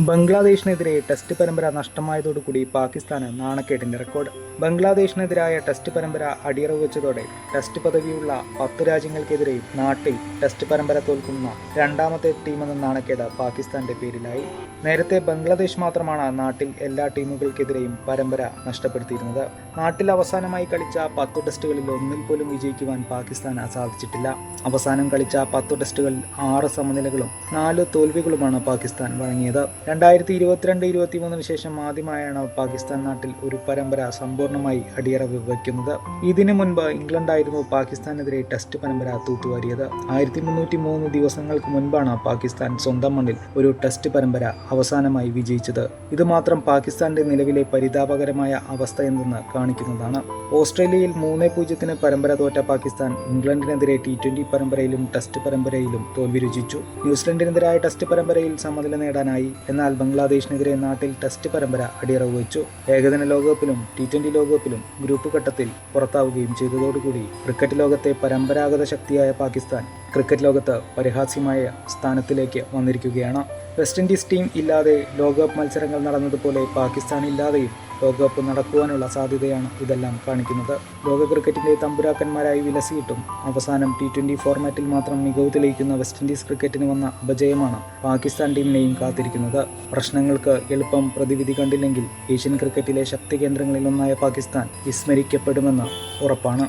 ബംഗ്ലാദേശിനെതിരെ test പരമ്പര നഷ്ടമായതോടുകൂടി പാകിസ്ഥാന് നാണക്കേടിന്റെ record ബംഗ്ലാദേശിനെതിരായ test പരമ്പര അടിയറവ് വെച്ചതോടെ ടെസ്റ്റ് പദവിയുള്ള പത്ത് രാജ്യങ്ങൾക്കെതിരെ നാട്ടിൽ ടെസ്റ്റ് പരമ്പര തോൽക്കുന്ന രണ്ടാമത്തെ ടീമെന്ന നാണക്കേട് പാകിസ്ഥാന്റെ പേരിലായി. നേരത്തെ ബംഗ്ലാദേശ് മാത്രമാണ് നാട്ടിൽ എല്ലാ ടീമുകൾക്കെതിരെയും പരമ്പര നഷ്ടപ്പെടുത്തിയിരുന്നത്. നാട്ടിൽ അവസാനമായി കളിച്ച പത്തു ടെസ്റ്റുകളിൽ ഒന്നിൽ പോലും വിജയിക്കുവാൻ പാകിസ്ഥാന് സാധിച്ചിട്ടില്ല അവസാനം കളിച്ച പത്തു ടെസ്റ്റുകളിൽ ആറ് സമനിലകളും നാല് തോൽവികളുമാണ് പാകിസ്ഥാൻ വഴങ്ങിയത്. രണ്ടായിരത്തി ഇരുപത്തിരണ്ട് ഇരുപത്തി മൂന്നിന് ശേഷം ആദ്യമായാണ് പാകിസ്ഥാൻ നാട്ടിൽ ഒരു പരമ്പര സമ്പൂർണമായി അടിയറവ് വയ്ക്കുന്നത്. ഇതിനു മുൻപ് ഇംഗ്ലണ്ടായിരുന്നു പാകിസ്ഥാനെതിരെ ടെസ്റ്റ് പരമ്പര തൂത്തുവാരിയത്. ആയിരത്തി മുന്നൂറ്റി മൂന്ന് ദിവസങ്ങൾക്ക് മുൻപാണ് പാകിസ്ഥാൻ സ്വന്തം മണ്ണിൽ ഒരു ടെസ്റ്റ് പരമ്പര അവസാനമായി വിജയിച്ചത്. ഇത് മാത്രം പാകിസ്ഥാന്റെ നിലവിലെ പരിതാപകരമായ അവസ്ഥ എന്തെന്ന് കാണിക്കുന്നതാണ്. ഓസ്ട്രേലിയയിൽ മൂന്ന് പൂജ്യത്തിന് പരമ്പര തോറ്റ പാകിസ്ഥാൻ ഇംഗ്ലണ്ടിനെതിരെ ടി ട്വന്റി പരമ്പരയിലും ടെസ്റ്റ് പരമ്പരയിലും തോൽവി രുചിച്ചു. ന്യൂസിലൻഡിനെതിരായ ടെസ്റ്റ് പരമ്പരയിൽ സമനില നേടാനായി എന്നാൽ ബംഗ്ലാദേശിനെതിരെ നാട്ടിൽ ടെസ്റ്റ് പരമ്പര അടിയറവ് വെച്ചു. ഏകദിന ലോകകപ്പിലും ടി ട്വന്റി ലോകകപ്പിലും ഗ്രൂപ്പ് ഘട്ടത്തിൽ പുറത്താവുകയും ചെയ്തതോടുകൂടി ക്രിക്കറ്റ് ലോകത്തെ പരമ്പരാഗത ശക്തിയായ പാകിസ്ഥാൻ ക്രിക്കറ്റ് ലോകത്ത് പരിഹാസ്യമായ സ്ഥാനത്തിലേക്ക് വന്നിരിക്കുകയാണ്. വെസ്റ്റ് ഇൻഡീസ് ടീം ഇല്ലാതെ ലോകകപ്പ് മത്സരങ്ങൾ നടന്നതുപോലെ പാകിസ്ഥാൻ ഇല്ലാതെയും ലോകകപ്പ് നടക്കുവാനുള്ള സാധ്യതയാണ് ഇതെല്ലാം കാണിക്കുന്നത്. ലോക ക്രിക്കറ്റിന്റെ തമ്പുരാക്കന്മാരായി വിലസിയിട്ടും അവസാനം ടി ട്വന്റി ഫോർമാറ്റിൽ മാത്രം മികവ് തെളിയിക്കുന്ന വെസ്റ്റ് ഇൻഡീസ് ക്രിക്കറ്റിന് വന്ന അപജയമാണ് പാകിസ്ഥാൻ ടീമിനെയും കാത്തിരിക്കുന്നത്. പ്രശ്നങ്ങൾക്ക് എളുപ്പം പ്രതിവിധി കണ്ടില്ലെങ്കിൽ ഏഷ്യൻ ക്രിക്കറ്റിലെ ശക്തി കേന്ദ്രങ്ങളിലൊന്നായ പാകിസ്ഥാൻ വിസ്മരിക്കപ്പെടുമെന്ന് ഉറപ്പാണ്.